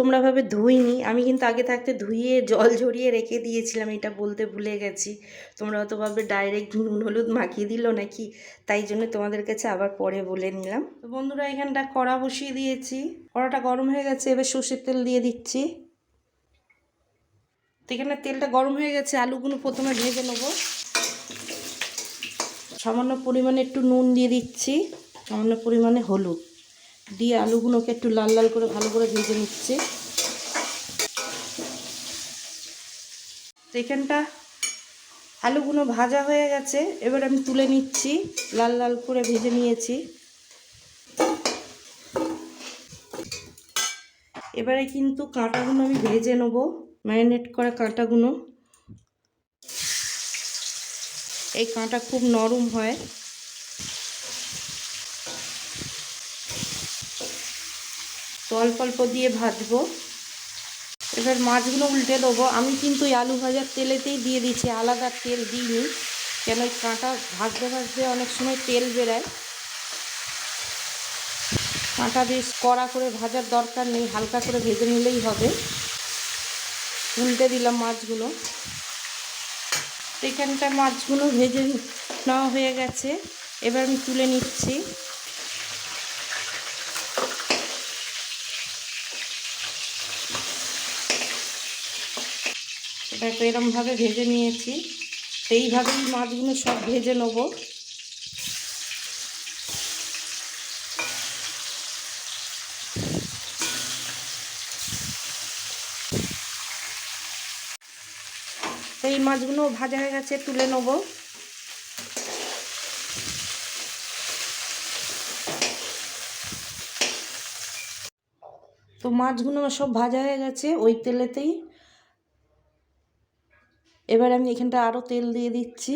তোমরা ভাবে ধুইনি। আমি কিন্তু আগে থাকতে ধুইয়ে জল ঝরিয়ে রেখে দিয়েছিলাম, এটা বলতে ভুলে গেছি। তোমরা হয়তো ভাবে ডাইরেক্ট নুন, হলুদ মাখিয়ে দিল নাকি? তাই জন্য তোমাদের কাছে আবার পরে বলে নিলাম। তো বন্ধুরা, এখানটা কড়া বসিয়ে দিয়েছি। কড়াটা গরম হয়ে গেছে, এবার সর্ষের তেল দিয়ে দিচ্ছি। তো এখানে তেলটা গরম হয়ে গেছে, আলুগুলো প্রথমে ভেজে নেব। সামান্য পরিমাণে একটু নুন দিয়ে দিচ্ছি, সামান্য পরিমাণে হলুদ। দিয়ে আলুগুলোকে একটু লাল লাল করে ভালো করে ভেজে নিচ্ছি। তো এখানটা আলুগুলো ভাজা হয়ে গেছে। এবার আমি তুলে নিচ্ছি, লাল লাল করে ভেজে নিয়েছি। এবারে কিন্তু কাঁটাগুলো আমি ভেজে নেব, ম্যারিনেট করা কাঁটাগুলো। এই কাঁটা খুব নরম হয়। তো অল্প অল্প দিয়ে ভাজবো। এবার মাছগুলো উল্টে দেবো। আমি কিন্তু এই আলু ভাজার তেলেতেই দিয়ে দিচ্ছি আলাদা তেল দিইনি। কেন ওই কাঁটা ভাজতে ভাজতে অনেক সময় তেল বেরায়। কাঁটা বেশ কড়া করে ভাজার দরকার নেই, হালকা করে ভেজে নিলেই হবে। উল্টে দিলাম মাছগুলো। তো এখানটায় মাছগুলো ভেজে নেওয়া হয়ে গেছে। এবার আমি তুলে নিচ্ছি। এটাকে এরমভাবে ভেজে নিয়েছি। এইভাবেই মাছগুলো সব ভেজে নেব। এই মাছগুলো ভাজা হয়ে গেছে, তুলে নেব। তো মাছগুলো সব ভাজা হয়ে গেছে, ওই তেলেতেই এবার আমি এখানটা আরও তেল দিয়ে দিচ্ছি।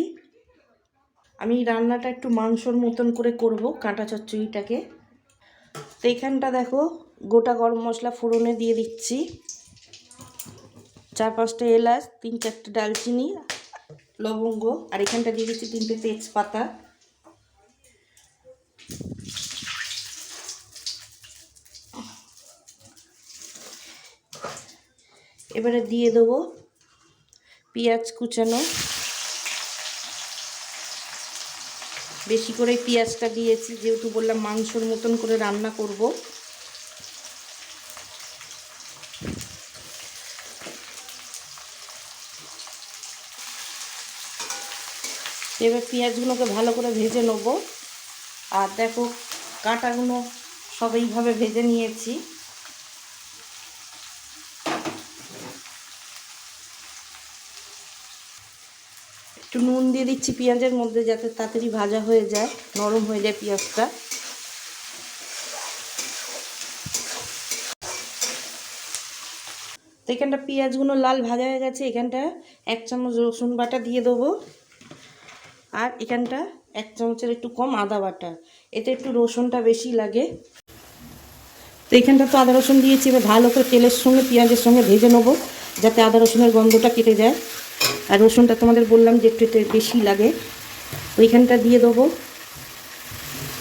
আমি রান্নাটা একটু মাংসর মতন করে করব, কাঁটা চচ্চড়িটাকে। তো এখানটা দেখো, গোটা গরম মশলা ফোড়নে দিয়ে দিচ্ছি। চার পাঁচটা এলাচ, তিন চারটে ডালচিনি, লবঙ্গ, আর এখানটা দিয়ে দিচ্ছি তিনটে তেজপাতা। এবারে দিয়ে দেবো পেঁয়াজ কুচানো। বেশি করে পেঁয়াজটা দিয়েছি, যেহেতু বললাম মাংসর মতন করে রান্না করব। এবার পেঁয়াজগুলোকে ভালো করে ভেজে নেব। আর দেখো কাঁটাগুলো সব এইভাবে ভেজে নিয়েছি। একটু নুন দিয়ে দিচ্ছি পেঁয়াজের মধ্যে যাতে তাড়াতাড়ি ভাজা হয়ে যায়, নরম হয়ে যায় পেঁয়াজটা। তো এখানটা পেঁয়াজগুলো লাল ভাজা হয়ে গেছে, এখানটা এক চামচ রসুন বাটা দিয়ে দেবো। আর এখানটা এক চামচের একটু কম আদা বাটা, এতে একটু রসুনটা বেশি লাগে। তো এখানটা তো আদা রসুন দিয়েছি, এবার ভালো করে তেলের সঙ্গে, পেঁয়াজের সঙ্গে ভেজে নেব, যাতে আদা রসুনের গন্ধটা কেটে যায়। আর রসুনটা তোমাদের বললাম যে একটু বেশি লাগে। ওইখানটা দিয়ে দেবো।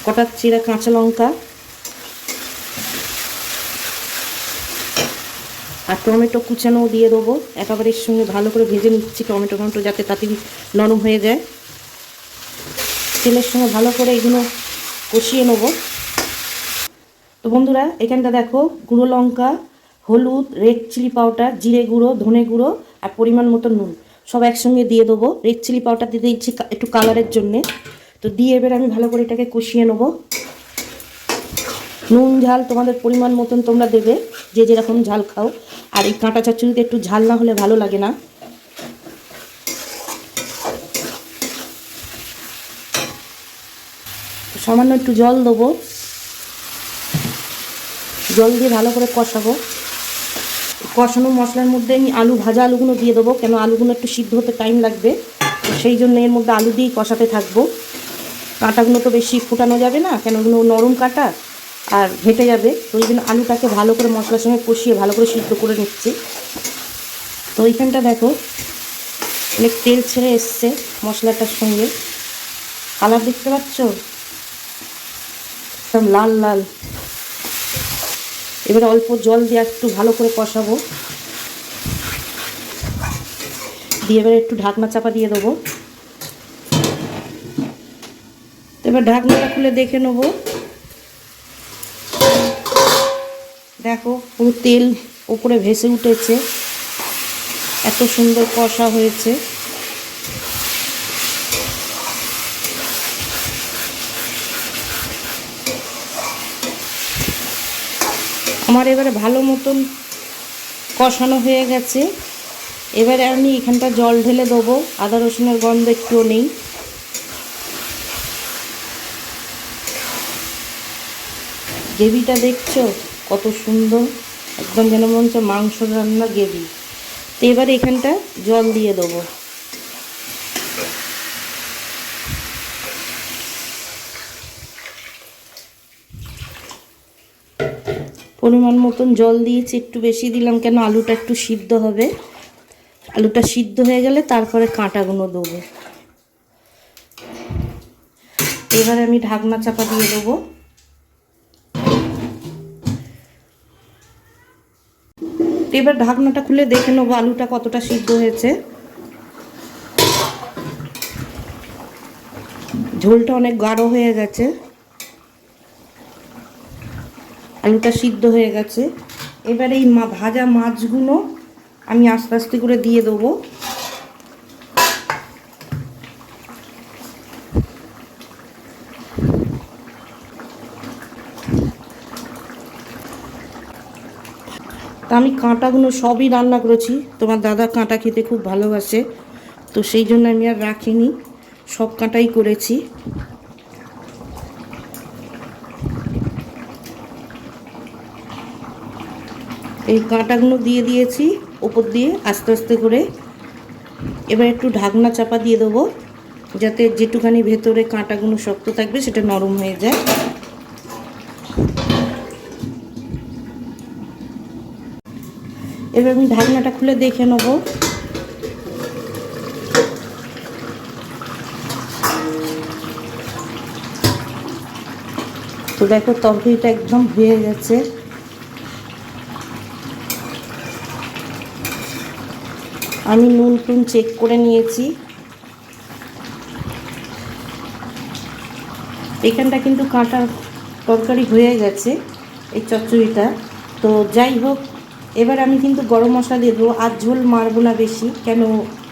কটা চিরা কাঁচা লঙ্কা। আর টমেটো কুচানোও দিয়ে দেবো। একেবারে সঙ্গে ভালো করে ভেজে নিচ্ছি টমেটো টমেটো যাতে তাড়াতাড়ি নরম হয়ে যায়। তেলের সঙ্গে ভালো করে এগুলো কষিয়ে নেব। তো বন্ধুরা, এখানটা দেখো, গুঁড়ো লঙ্কা, হলুদ রেড চিলি পাউডার জিরে গুঁড়ো, ধনে গুঁড়ো আর পরিমাণ মতো নুন। সব একসঙ্গে দিয়ে দেবো। রেড চিলি পাউডার দিয়ে দিচ্ছি একটু কালারের জন্যে। তো দিয়ে এবার আমি ভালো করে এটাকে কষিয়ে নেব। নুন, ঝাল তোমাদের পরিমাণ মতন তোমরা দেবে। যে যেরকম ঝাল খাও। আর এই কাঁটা চচ্চড়িতে একটু ঝাল না হলে ভালো লাগে না। সামান্য একটু জল দেবো। জল দিয়ে ভালো করে কষাবো। কষানো মশলার মধ্যে আমি আলু ভাজা আলুগুলো দিয়ে দেবো। কেন আলুগুলো একটু সিদ্ধ হতে টাইম লাগবে। তো সেই জন্য এর মধ্যে আলু দিয়েই কষাতে থাকব। কাঁটাগুলো তো বেশি ফুটানো যাবে না, কেন ওগুলো নরম কাঁটা আর ঘেটে যাবে। তো ওই জন্য আলুটাকে ভালো করে মশলার সঙ্গে কষিয়ে ভালো করে সিদ্ধ করে নিচ্ছি। তো ওইখানটা দেখো, অনেক তেল ছেড়ে এসছে মশলাটার সঙ্গে। কালার দেখতে পাচ্ছ? একদম লাল লাল। এবার অল্প জল দিয়ে একটু ভালো করে কষাবো। দিয়ে এবার একটু ঢাকনা চাপা দিয়ে দেবো। এবার ঢাকনাটা খুলে দেখে নেব। দেখো পুরো তেল উপরে ভেসে উঠেছে। এত সুন্দর কষা হয়েছে। আমার এবারে ভালো মতন কষানো হয়ে গেছে। এবারে আমি এখানটা জল ঢেলে দেবো। আদা রসুনের গন্ধ একটুও নেই। গ্রেভিটা দেখছ? কত সুন্দর। একদম যেন মনে হচ্ছে মাংস রান্না গ্রেভি। তো এবারে এখানটা জল দিয়ে দেবো। পরিমাণ মতন জল দিয়েছি, একটু বেশি দিলাম কেন আলুটা একটু সিদ্ধ হবে। আলুটা সিদ্ধ হয়ে গেলে তারপরে কাঁটাগুলো দেবো। এবারে আমি ঢাকনা চাপা দিয়ে দেবো। এবার ঢাকনাটা খুলে দেখে নেব আলুটা কতটা সিদ্ধ হয়েছে। ঝোলটা অনেক গাঢ় হয়ে গেছে। আলুটা সিদ্ধ হয়ে গেছে। এবার এই ভাজা মাছগুলো আমি আস্তে আস্তে করে দিয়ে দেবো। তা আমি কাঁটাগুলো সবই রান্না করেছি। তোমার দাদা কাঁটা খেতে খুব ভালোবাসে। তো সেই জন্য আমি আর রাখিনি। সব কাঁটাই করেছি। এই কাঁটাগুলো দিয়ে দিয়েছি ওপর দিয়ে আস্তে আস্তে করে। এবার একটু ঢাকনা চাপা দিয়ে দেবো, যাতে যেটুখানি ভেতরে কাঁটাগুলো শক্ত থাকবে সেটা নরম হয়ে যায়। এবার আমি ঢাকনাটা খুলে দেখে নেব। তো দেখো তরকারিটা একদম হয়ে গেছে। আমি নুন টুন চেক করে নিয়েছি। এখানটা কিন্তু কাঁটা তরকারি হয়ে গেছে, এই চচ্চড়িটা। তো যাই হোক, এবার আমি কিন্তু গরম মশলা দিয়ে দেবো। আর ঝোল মারবো না বেশি, কেন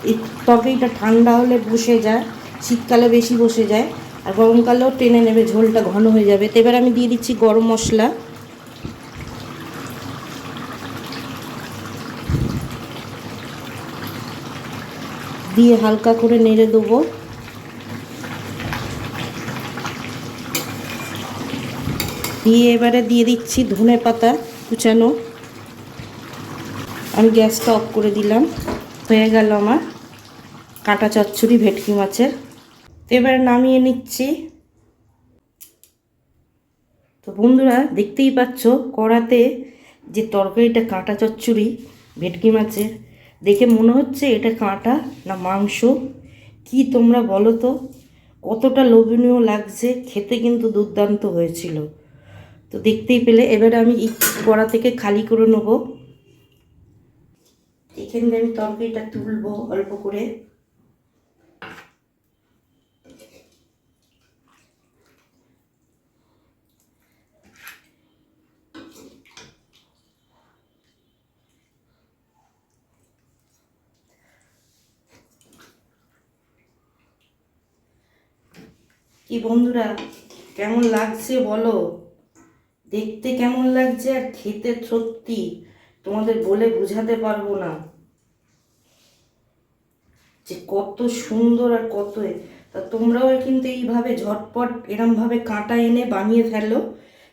এই তরকারিটা ঠান্ডা হলে বসে যায়, শীতকালে বেশি বসে যায়। আর গরমকালেও টেনে নেবে, ঝোলটা ঘন হয়ে যাবে। তো এবার আমি দিয়ে দিচ্ছি গরম মশলা। দিয়ে হালকা করে নেড়ে দেবো। দিয়ে এবারে দিয়ে দিচ্ছি ধনে পাতা কুচানো। আমি গ্যাসটা অফ করে দিলাম, হয়ে গেল আমার কাঁটা চচ্চড়ি ভেটকি মাছের। তো এবার নামিয়ে নিচ্ছি। তো বন্ধুরা, দেখতেই পাচ্ছ কড়াতে যে তরকারিটা কাঁটা চচ্চড়ি ভেটকি মাছের দেখে মনে হচ্ছে এটা কাঁটা না মাংস। কি তোমরা বলো তো? কতটা লোভনীয় লাগছে, খেতে কিন্তু দুর্দান্ত হয়েছিল। তো দেখতেই পেলে, এবারে আমি কড়া থেকে খালি করে নেব। এখান আমি তরকারিটা তুলবো অল্প করে। কি বন্ধুরা, কেমন লাগছে বলো? দেখতে কেমন লাগছে আর খেতে সত্যি? তোমাদের বলে বোঝাতে পারব না। যে কত সুন্দর আর কত তা তোমরাও কিন্তু এইভাবে ঝটপট এরমভাবে কাঁটা এনে বানিয়ে ফেলো।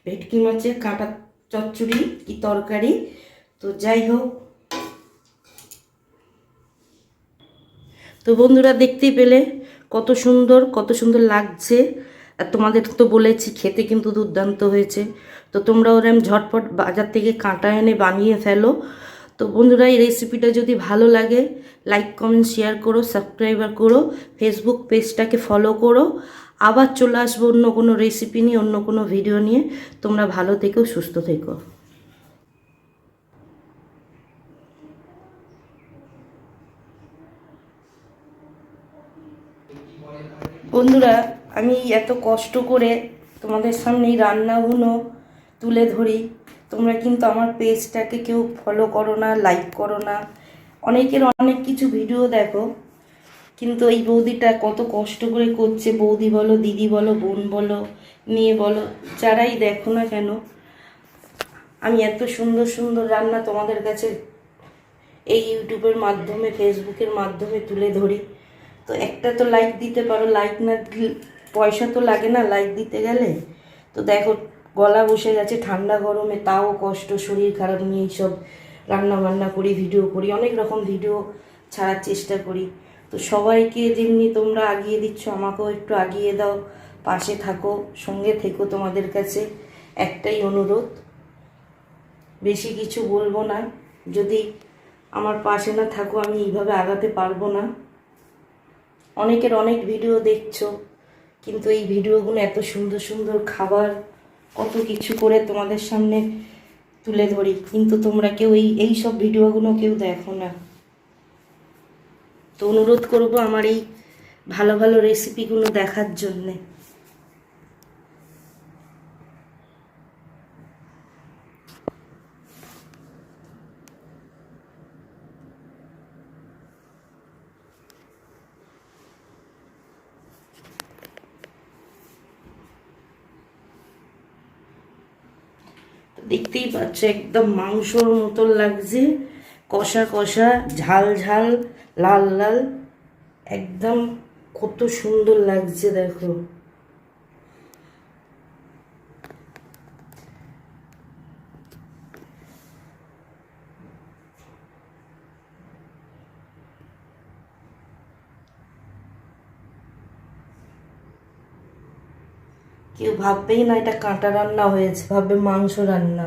ভেটকি মাছের কাঁটা চচ্চড়ি কি তরকারি। তো যাই হোক। তো বন্ধুরা দেখতেই পেলে কত সুন্দর কত সুন্দর লাগছে। আর তোমাদের তো বলেছি, খেতে কিন্তু দুর্দান্ত হয়েছে। তো তোমরা ওরম ঝটপট বাজার থেকে কাঁটা এনে বানিয়ে ফেলো। তো বন্ধুরা, এই রেসিপিটা যদি ভালো লাগে লাইক কমেন্ট শেয়ার করো সাবস্ক্রাইবার করো ফেসবুক পেজটাকে ফলো করো। আবার চলে আসব অন্য কোনো রেসিপি নিয়ে, অন্য কোনো ভিডিও নিয়ে। তোমরা ভালো থেকো, সুস্থ থেকো। বন্ধুরা, আমি এত কষ্ট করে তোমাদের সামনে এই রান্নাগুলো তুলে ধরি। তোমরা কিন্তু আমার পেজটাকে কেউ ফলো করো না লাইক করো না। অনেকের অনেক কিছু ভিডিও দেখো, কিন্তু এই বৌদিটা কত কষ্ট করে করছে। বৌদি বলো, দিদি বলো, বোন বলো, মেয়ে বলো, যারাই দেখো না কেন, আমি এত সুন্দর সুন্দর রান্না তোমাদের কাছে এই ইউটিউবের মাধ্যমে ফেসবুকের মাধ্যমে তুলে ধরি। তো একটা তো লাইক দিতে পারো লাইক না পয়সা তো লাগে না লাইক দিতে গেলে। তো দেখো, গলা বসে গেছে, ঠান্ডা গরমে তাও কষ্ট, শরীর খারাপ নিয়ে সব রান্না বান্না করি ভিডিও করি, অনেক রকম ভিডিও ছাড়ার চেষ্টা করি। তো সবাইকে যেমনি তোমরা আগিয়ে দিচ্ছ, আমাকেও একটু আগিয়ে দাও, পাশে থাকো, সঙ্গে থেকো তোমাদের কাছে। একটাই অনুরোধ, বেশি কিছু বলব না। যদি আমার পাশে না থাকো, আমি এইভাবে আগাতে পারব না। অনেকের অনেক ভিডিও দেখছ, কিন্তু এই ভিডিওগুলো এত সুন্দর সুন্দর খাবার, কত কিছু করে তোমাদের সামনে তুলে ধরি, কিন্তু তোমরা কেউ এই এই সব ভিডিওগুলো কেউ দেখো না। তো অনুরোধ করব আমার এই ভালো ভালো রেসিপিগুলো দেখার জন্যে। দেখতেই পাচ্ছ, একদম মাংসর মতন লাগছে। কষা কষা, ঝাল ঝাল, লাল লাল। একদম কত সুন্দর লাগছে, দেখো। কেউ ভাববেই না এটা কাঁটা রান্না হয়েছে ভাববে মাংস রান্না।